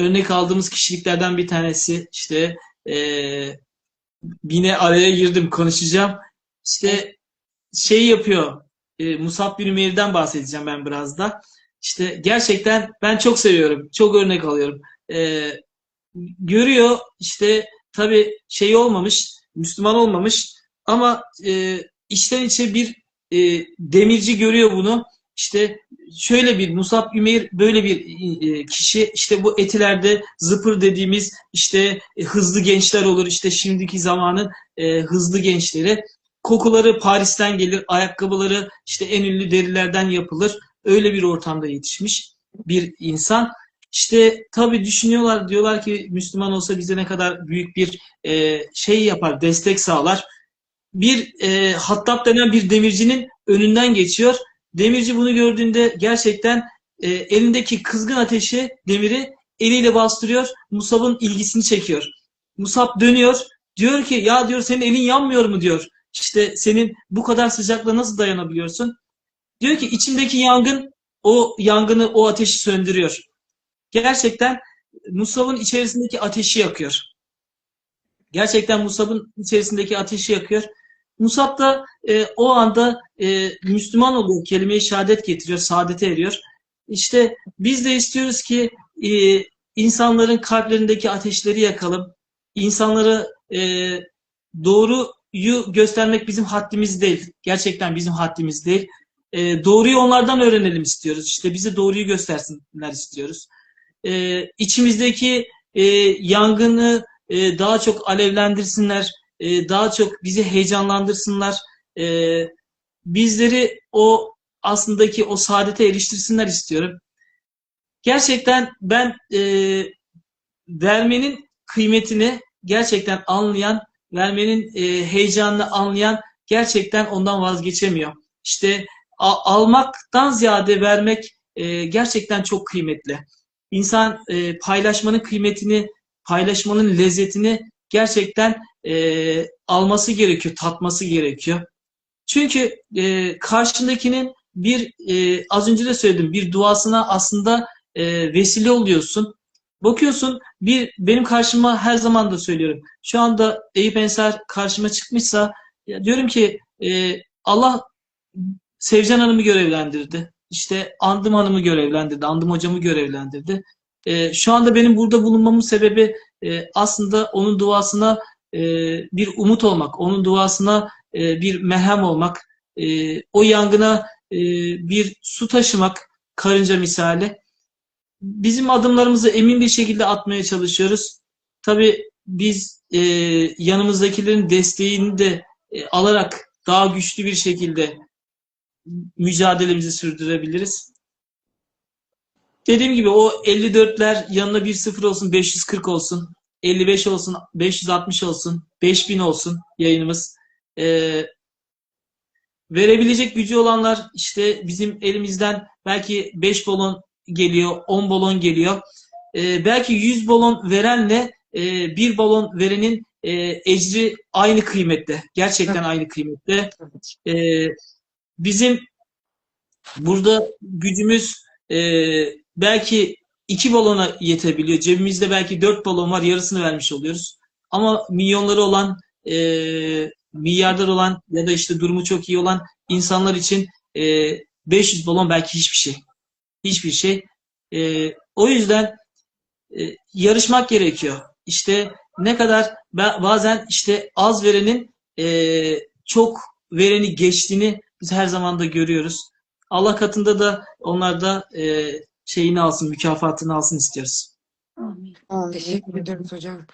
örnek aldığımız kişiliklerden bir tanesi. İşte e, yine araya girdim konuşacağım. İşte şey yapıyor. E, Musab bin Ümeyr'den bahsedeceğim ben biraz da. İşte gerçekten ben çok seviyorum. Çok örnek alıyorum. E, görüyor işte tabii şey olmamış, Müslüman olmamış ama e, içten içe bir e, demirci görüyor bunu. İşte şöyle bir Musab Ümeyr böyle bir e, kişi. İşte bu etilerde zıpır dediğimiz işte e, hızlı gençler olur. İşte şimdiki zamanın e, hızlı gençleri. Kokuları Paris'ten gelir ayakkabıları işte en ünlü derilerden yapılır. Öyle bir ortamda yetişmiş bir insan. İşte tabii düşünüyorlar diyorlar ki Müslüman olsa bize ne kadar büyük bir şey yapar destek sağlar. Bir e, Hattab denen bir demircinin önünden geçiyor Demirci bunu gördüğünde gerçekten e, elindeki kızgın ateşi demiri eliyle bastırıyor. Musab'ın ilgisini çekiyor. Musab dönüyor. Diyor ki ya diyor senin elin yanmıyor mu diyor. İşte senin bu kadar sıcakla nasıl dayanabiliyorsun? Diyor ki içimdeki yangın o yangını o ateşi söndürüyor. Gerçekten Musab'ın içerisindeki ateşi yakıyor. Gerçekten Musab'ın içerisindeki ateşi yakıyor. Musab da e, o anda e, Müslüman oluyor, kelime-i şehadet getiriyor, saadete eriyor. İşte biz de istiyoruz ki e, insanların kalplerindeki ateşleri yakalım. İnsanları e, doğruyu göstermek bizim haddimiz değil. Gerçekten bizim haddimiz değil. E, doğruyu onlardan öğrenelim istiyoruz. İşte bize doğruyu göstersinler istiyoruz. E, içimizdeki e, yangını e, daha çok alevlendirsinler e, daha çok bizi heyecanlandırsınlar. E, bizleri o aslındaki o saadete eriştirsinler istiyorum. Gerçekten ben e, vermenin kıymetini gerçekten anlayan, vermenin e, heyecanını anlayan gerçekten ondan vazgeçemiyor. İşte a, almaktan ziyade vermek e, gerçekten çok kıymetli. İnsan e, paylaşmanın kıymetini, paylaşmanın lezzetini gerçekten e, alması gerekiyor, tatması gerekiyor. Çünkü e, karşındakinin bir e, az önce de söyledim bir duasına aslında e, vesile oluyorsun. Bakıyorsun bir benim karşıma her zaman da söylüyorum. Şu anda Eyüp Ensar karşıma çıkmışsa ya diyorum ki e, Allah Sevcan Hanım'ı görevlendirdi. İşte Andım Hanım'ı görevlendirdi. Andım Hocam'ı görevlendirdi. E, şu anda benim burada bulunmamın sebebi e, aslında onun duasına e, bir umut olmak, onun duasına e, bir merhem olmak, e, o yangına bir su taşımak karınca misali. Bizim adımlarımızı emin bir şekilde atmaya çalışıyoruz. Tabii biz yanımızdakilerin desteğini de alarak daha güçlü bir şekilde mücadelemizi sürdürebiliriz. Dediğim gibi o 54'ler yanına bir sıfır olsun, 540 olsun, 55 olsun, 560 olsun, 5000 olsun yayınımız. Ee, verebilecek gücü olanlar işte bizim elimizden belki 5 balon geliyor, 10 balon geliyor. Ee, belki 100 balon verenle e, bir balon verenin e, ecri aynı kıymette. Gerçekten aynı kıymette. Ee, bizim burada gücümüz e, belki iki balona yetebiliyor. Cebimizde belki dört balon var, yarısını vermiş oluyoruz. Ama milyonları olan, e, milyarder olan ya da işte durumu çok iyi olan insanlar için e, 500 balon belki hiçbir şey. Hiçbir şey. E, o yüzden e, yarışmak gerekiyor. İşte ne kadar bazen işte az verenin e, çok vereni geçtiğini biz her zaman da görüyoruz. Allah katında da onlar da e, şeyini alsın, mükafatını alsın istiyoruz. Amin. Teşekkür ederiz hocam.